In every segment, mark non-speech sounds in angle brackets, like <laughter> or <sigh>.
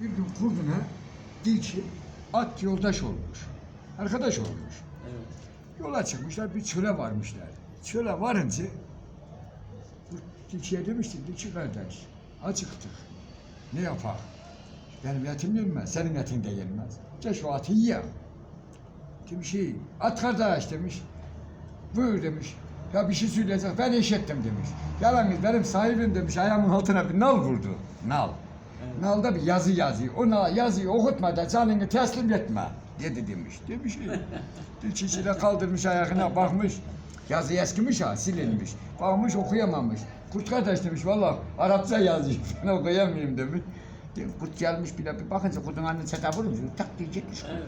Bir gün kurduna dilçi at yoldaş olmuş. Arkadaş olmuş. Evet. Yola çıkmışlar bir çöle varmışlar. Çöle varınca dilçiye demişti dilçi kardeş acıktık. Ne yapar? Benim etim yenmez, senin etin de yenmez. De şu atı ye. Demiş şey, at kardeş demiş. Buyur demiş. Ya bir şey söyleyecek, ben eşittim demiş. Yalnız benim sahibim demiş, ayağımın altına bir nal vurdu. Nal. Nalda bir yazı yazıyor. O nal yazıyı okutma da canını teslim etme. Dedi demiş. Demiş <laughs> ki. De kaldırmış ayağına bakmış. Yazı eskimiş ha, silinmiş. Bakmış okuyamamış. Kurt kardeş demiş, valla Arapça yazıyor. <laughs> Ben okuyamayayım demiş. De- Kurt gelmiş bile bir bakınca kurtun anını çete vurmuş. Tak diye gitmiş. Evet.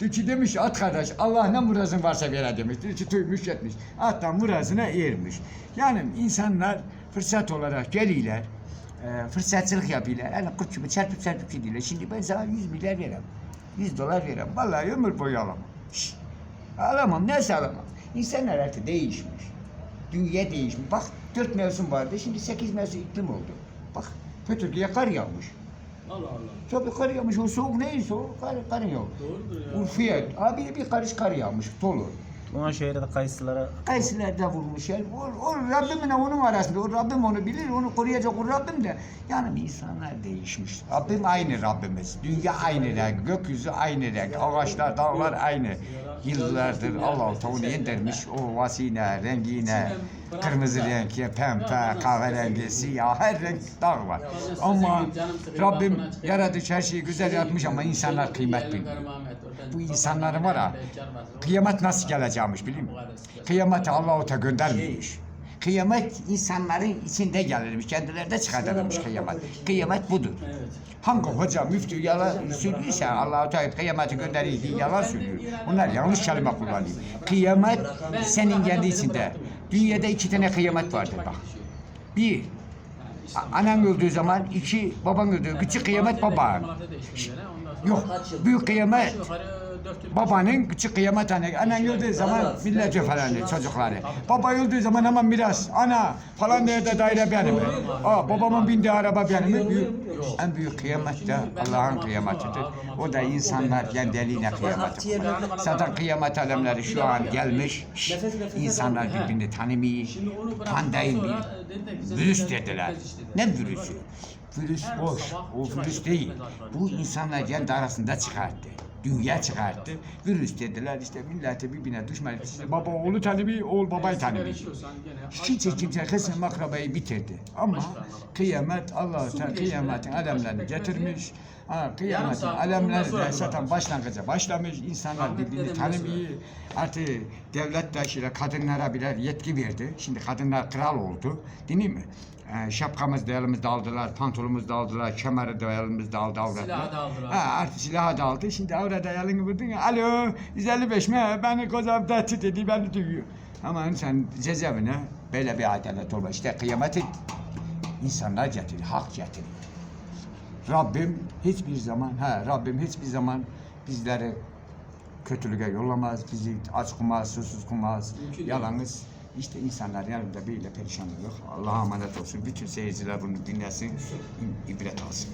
Dilçi demiş at kardeş Allah ne murazın varsa vere demiş. Dilçi duymuş gitmiş. Attan murazına ermiş. Yani insanlar fırsat olarak geliyorlar. E, fırsatçılık yapıyorlar. Kurt gibi çarpıp çarpıp gidiyorlar. Şimdi ben sana 100 milyar verem. 100 dolar verem. Vallahi ömür boyu alamam. Şşt. Alamam. Nasıl alamam? İnsanlar artık değişmiş. Dünya değişmiş. Bak dört mevsim vardı. Şimdi sekiz mevsim iklim oldu. Bak Fethiye'ye kar yağmış. Allah Allah. Tabii kar yağmış. O soğuk neyse o kar, kar yağmış. Doğrudur ya. Urfiye abi bir karış kar yağmış dolu. Buna şehirde kayısılara Kayısılarda vurmuş yani. O, o Rabbimle onun arasında. O Rabbim onu bilir, onu koruyacak o Rabbim de. Yani insanlar değişmiş. Rabbim aynı Rabbimiz. Dünya aynı renk, gökyüzü aynı renk, ağaçlar, dağlar aynı. Yıllardır Allah onu yendirmiş. O vasine, rengine, kırmızı renk, pembe, kahverengi, siyah, her renk dağ var. Ama Rabbim yaratış her şeyi güzel yapmış ama insanlar kıymet bilmiyor. Bu insanların var ha, Kıyamet nasıl geleceğimiş biliyor musun? Kıyameti Allah-u Teala göndermemiş. Kıyamet insanların içinde gelirmiş, kendileri de çıkartırmış kıyamet. Kıyamet budur. Hangi hoca müftü yalan söylüyorsa Allah-u Teala kıyameti gönderiyor diye yalan söylüyor. Bunlar yanlış kelime kullanıyor. Kıyamet senin kendi içinde. Dünyada iki tane kıyamet vardır bak. Bir, a- anan öldüğü zaman, iki, baban öldüğü, küçük kıyamet baban. Yok, büyük kıyamet Babanın küçük kıyamet hani anan öldüğü zaman millet falan çocukları. Baba öldüğü zaman hemen miras. Ana falan yerde daire benim. Aa, babamın bindiği araba benim. Büyük, en büyük kıyamet de Allah'ın kıyametidir. O da insanlar kendiliğine kıyameti. Zaten kıyamet alemleri şu an gelmiş. İnsanlar birbirini tanımıyor. Pandemi, virüs dediler. Ne virüsü? Virüs boş. O virüs değil. Bu insanlar kendi arasında çıkarttı. Dünya çıkarttı. Virüs dediler işte millete birbirine düşman. İşte baba oğlu tanımıyor, oğul babayı tanımıyor. Hiç kimse kısım akrabayı bitirdi. Ama kıyamet Teala kıyametin alemlerini getirmiş. Ha, kıyametin alemleri de zaten başlangıca başlamış. İnsanlar birbirini tanımıyor. Artık devlet de işte kadınlara birer yetki verdi. Şimdi kadınlar kral oldu. Değil mi? Ee, şapkamız da elimizde aldılar, pantolonumuz da aldılar, kemeri de elimizde aldı avratlar. Silahı da aldılar. Ha, artık silahı da aldı. Şimdi avrada elini vurdun ya, alo 155 mi? Beni tehdit ediyor, beni dövüyor. Ama sen cezaevine böyle bir adalet olma. İşte kıyameti insanlar getiriyor, hak getiriyor. Rabbim hiçbir zaman, ha Rabbim hiçbir zaman bizleri kötülüğe yollamaz, bizi aç kumaz, susuz kumaz, Mümkün değil. yalanız. İşte insanlar yanında böyle perişan olur. Allah'a emanet olsun. Bütün seyirciler bunu dinlesin, ibret alsın.